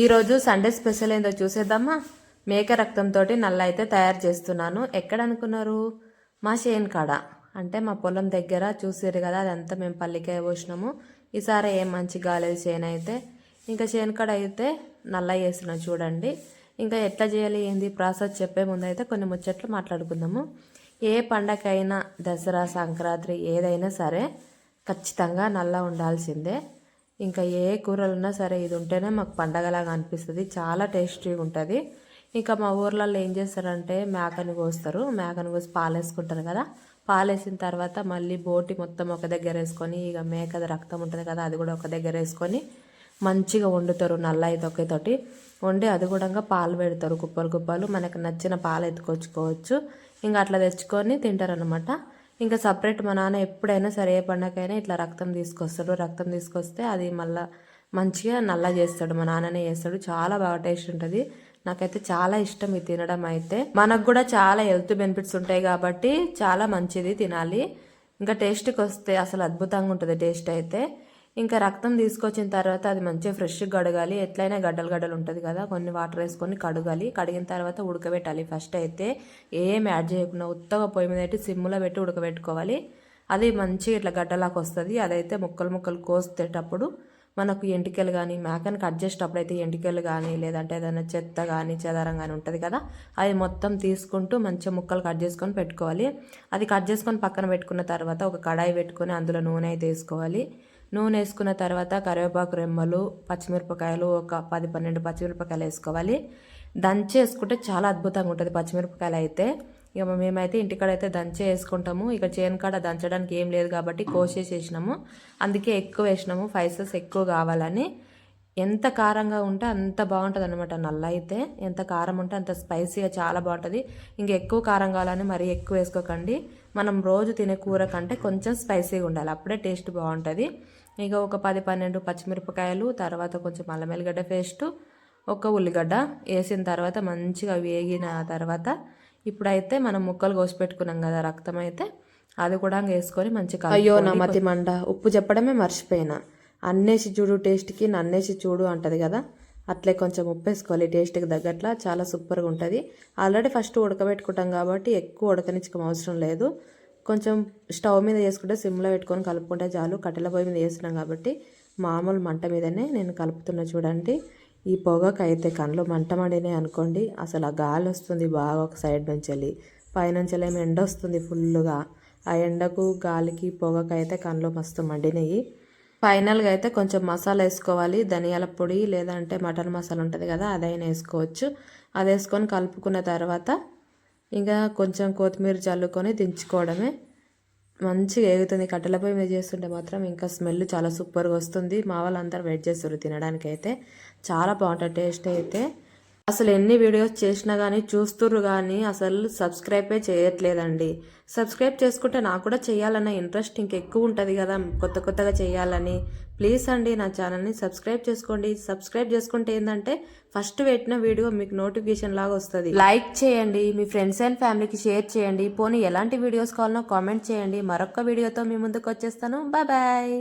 ఈరోజు Sunday special ఏందో చూసేద్దామా? మేక రక్తంతో నల్ల అయితే తయారు చేస్తున్నాను. ఎక్కడ అనుకున్నారు మా చేను కాడ. అంటే మా పొలం దగ్గర చూసారు కదా అదంతా మేము పల్లికాయ పోసినాము. ఈసారి ఏం మంచి గాలేదు చేను అయితే. ఇంకా చేను కాడ అయితే నల్ల చేస్తున్నాం చూడండి. ఇంకా ఎట్లా చేయాలి ఏంది? ప్రాసెస్ చెప్పే ముందు అయితే కొన్ని ముచ్చట్లు మాట్లాడుకుందాము. ఏ పండగైనా దసరా సంక్రాంతి ఏదైనా సరే ఖచ్చితంగా నల్ల ఉండాల్సిందే. ఇంకా ఏ కూరలు ఉన్నా సరే ఇది ఉంటేనే మాకు పండగలాగా అనిపిస్తుంది. చాలా టేస్టీగా ఉంటుంది. ఇంకా మా ఊర్లలో ఏం చేస్తారంటే మేకని కోస్తారు. మేకను కోసి పాలు వేసుకుంటారు కదా. పాలేసిన తర్వాత మళ్ళీ బోటి మొత్తం ఒక దగ్గర వేసుకొని ఇక మేకది రక్తం ఉంటుంది కదా అది కూడా ఒక దగ్గర వేసుకొని మంచిగా వండుతారు నల్ల తొక్కతోటి వండి అది కూడా పాలు పెడతారు. కుప్పలు కుప్పలు. మనకు నచ్చిన పాలు ఎత్తుకొచ్చుకోవచ్చు. ఇంకా అట్లా తెచ్చుకొని తింటారు అనమాట ఇంకా సపరేట్ మా నాన్న ఎప్పుడైనా సరే ఏ పండగైనా ఇట్లా రక్తం తీసుకొస్తాడు. రక్తం తీసుకొస్తే అది మళ్ళీ మంచిగా నల్ల చేస్తాడు. మా నాన్ననే చేస్తాడు. చాలా బాగా టేస్ట్ ఉంటుంది. నాకైతే చాలా ఇష్టం ఇది తినడం అయితే. మనకు కూడా చాలా హెల్త్ బెనిఫిట్స్ ఉంటాయి కాబట్టి చాలా మంచిది తినాలి. ఇంకా టేస్ట్కి వస్తే అసలు అద్భుతంగా ఉంటుంది టేస్ట్ అయితే. ఇంకా రక్తం తీసుకొచ్చిన తర్వాత అది మంచిగా ఫ్రెష్గా కడగాలి. ఎట్లయినా గడ్డలు గడ్డలు ఉంటుంది కదా కొన్ని వాటర్ వేసుకొని కడగాలి. కడిగిన తర్వాత ఉడకబెట్టాలి. ఫస్ట్ అయితే ఏం యాడ్ చేయకుండా ఉత్తగా పొయ్యి మీద పెట్టి సిమ్లో పెట్టి ఉడకబెట్టుకోవాలి. అది మంచిగా ఇట్లా గడ్డలాగా వస్తుంది. అదైతే ముక్కలు ముక్కలు కోసేటప్పుడు మనకు ఎంటికలు కానీ మేకని కట్ చేసేటప్పుడు అయితే ఎంటికలు కానీ లేదంటే ఏదైనా చెత్త కానీ చెదారం కానీ ఉంటుంది కదా అది మొత్తం తీసుకుంటూ మంచిగా ముక్కలు కట్ చేసుకొని పెట్టుకోవాలి. అది కట్ చేసుకొని పక్కన పెట్టుకున్న తర్వాత ఒక కడాయి పెట్టుకొని అందులో నూనె అయితే వేసుకోవాలి. నూనె వేసుకున్న తర్వాత కరివేపాకు రెమ్మలు పచ్చిమిరపకాయలు ఒక పది పన్నెండు పచ్చిమిరపకాయలు వేసుకోవాలి. దంచి వేసుకుంటే చాలా అద్భుతంగా ఉంటుంది పచ్చిమిరపకాయలు అయితే. ఇక మేమైతే ఇంటికాడ అయితే దంచే వేసుకుంటాము. ఇక చేను కాడ దంచడానికి ఏం లేదు కాబట్టి కోసేసేసినాము. అందుకే ఎక్కువ వేసినాము. ఫైసెస్ ఎక్కువ కావాలని. ఎంత కారంగా ఉంటే అంత బాగుంటుంది అనమాట నల్ల అయితే. ఎంత కారం ఉంటే అంత స్పైసీగా చాలా బాగుంటుంది. ఇంకా ఎక్కువ కారం కావాలని మరీ ఎక్కువ వేసుకోకండి. మనం రోజు తినే కూర కంటే కొంచెం స్పైసీగా ఉండాలి. అప్పుడే టేస్ట్ బాగుంటుంది. ఇక ఒక పది పన్నెండు పచ్చిమిరపకాయలు తర్వాత కొంచెం అల్లం వెల్లిగడ్డ పేస్ట్ ఒక ఉల్లిగడ్డ వేసిన తర్వాత మంచిగా వేగిన తర్వాత ఇప్పుడైతే మనం ముక్కలు కోసి పెట్టుకున్నాం కదా రక్తం అయితే అది కూడా వేసుకొని మంచిగా అయ్యో నా మతి మండ. ఉప్పు చెప్పడమే మర్చిపోయినా. అన్నేసి చూడు టేస్ట్కి నన్నేసి చూడు అంటది కదా. అట్లే కొంచెం ఉప్పు వేసుకోవాలి టేస్ట్కి తగ్గట్లా చాలా సూపర్గా ఉంటుంది. ఆల్రెడీ ఫస్ట్ ఉడకబెట్టుకుంటాం కాబట్టి ఎక్కువ ఉడకనిచ్చకం అవసరం లేదు. కొంచెం స్టవ్ మీద వేసుకుంటే సిమ్లో పెట్టుకొని కలుపుకుంటే చాలు. కట్టెల పొయ్యి మీద వేసినాం కాబట్టి మామూలు మంట మీదనే నేను కలుపుతున్నా చూడండి. ఈ పొగకు అయితే కళ్ళు మంట మండినాయి అనుకోండి. అసలు ఆ గాలి వస్తుంది బాగా ఒక సైడ్ నుంచి వెళ్ళి పైనుంచి ఏమో ఎండ వస్తుంది ఫుల్గా ఆ ఎండకు గాలికి పొగకు అయితే కళ్ళు మస్తు మండినాయి. ఫైనల్గా అయితే కొంచెం మసాలా వేసుకోవాలి. ధనియాల పొడి లేదంటే మటన్ మసాలా ఉంటుంది కదా అదైనా వేసుకోవచ్చు. అది వేసుకొని కలుపుకున్న తర్వాత ఇంకా కొంచెం కొత్తిమీర చల్లుకొని దించుకోవడమే. మంచిగా ఎగుతుంది కట్టెల పొయ్యి మీద చేస్తుంటే మాత్రం ఇంకా స్మెల్ చాలా సూపర్గా వస్తుంది. మా వాళ్ళందరూ వెయిట్ చేస్తారు తినడానికి అయితే చాలా బాగుంటుంది. టేస్ట్ అయితే. అసలు ఎన్ని వీడియోస్ చేసినా కానీ చూస్తుర్రు కానీ అసలు సబ్స్క్రైబే చేయట్లేదండి. సబ్స్క్రైబ్ చేసుకుంటే నాకు కూడా చేయాలన్న ఇంట్రెస్ట్ ఇంకెక్కువ ఉంటుంది కదా కొత్త కొత్తగా చేయాలని. ప్లీజ్ అండి నా ఛానల్ని సబ్స్క్రైబ్ చేసుకోండి. సబ్స్క్రైబ్ చేసుకుంటే ఏంటంటే ఫస్ట్ పెట్టిన వీడియో మీకు నోటిఫికేషన్ లాగా వస్తుంది. లైక్ చేయండి మీ ఫ్రెండ్స్ అండ్ ఫ్యామిలీకి షేర్ చేయండి. పోనీ ఎలాంటి వీడియోస్ కావాలనో కామెంట్ చేయండి. మరొక వీడియోతో మీ ముందుకు వచ్చేస్తాను బాయ్ బాయ్.